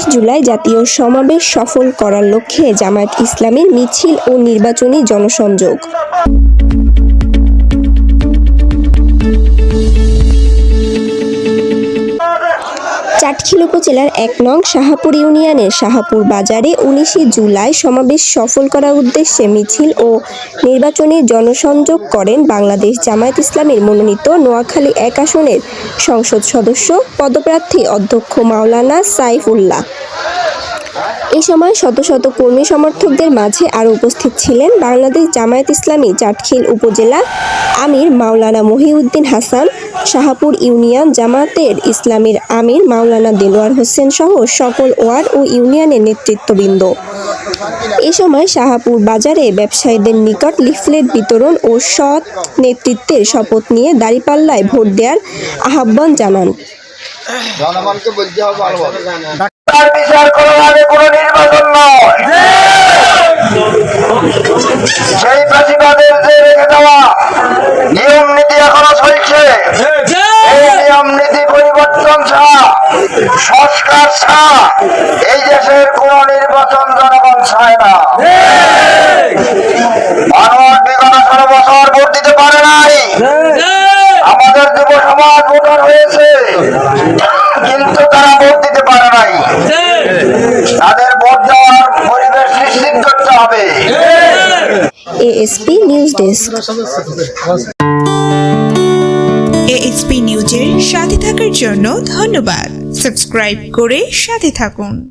উনিশ জুলাই জাতীয় সমাবেশ সফল করার লক্ষ্যে জামায়াত ইসলামের মিছিল ও নির্বাচনী জনসংযোগ। চাটখিল উপজেলার এক নং শাহাপুর ইউনিয়নের শাহাপুর বাজারে উনিশে জুলাই সমাবেশ সফল করার উদ্দেশ্যে মিছিল ও নির্বাচনে জনসংযোগ করেন বাংলাদেশ জামায়াত ইসলামের মনোনীত নোয়াখালী এক আসনের সংসদ সদস্য, পদপ্রার্থী অধ্যক্ষ মাওলানা সাইফুল্লাহ। এই সময় শত শত কর্মী সমর্থকদের মাঝে আরও উপস্থিত ছিলেন বাংলাদেশ জামায়াত ইসলামী চাটখিল উপজেলা আমির মাওলানা মহিউদ্দিন হাসান, শাহাপুর ইউনিয়ন জামায়াতের ইসলামীর আমির মাওলানা দেলোয়ার হোসেন সহ সকল ওয়ার্ড ও ইউনিয়নের নেতৃত্ববৃন্দ। এ সময় শাহাপুর বাজারে ব্যবসায়ীদের নিকট লিফলেট বিতরণ ও সৎ নেতৃত্বের শপথ নিয়ে দাঁড়িপাল্লায় ভোট দেওয়ার আহ্বান জানান। তার বিচার করার আগে কোনো নির্বাচন নয়। ফাঁসিবাদের যে রেখে দেওয়া, নিয়ম নীতি এখনও চলছে। এই দেশের কোন নির্বাচন জনগণ না। বছর ভোট দিতে পারে আমাদের যুব সমাজ ভোটার হয়েছে। এএসপি নিউজ ডেস্ক এএসপি নিউজের সাথে থাকার জন্য ধন্যবাদ। সাবস্ক্রাইব করে সাথে থাকুন।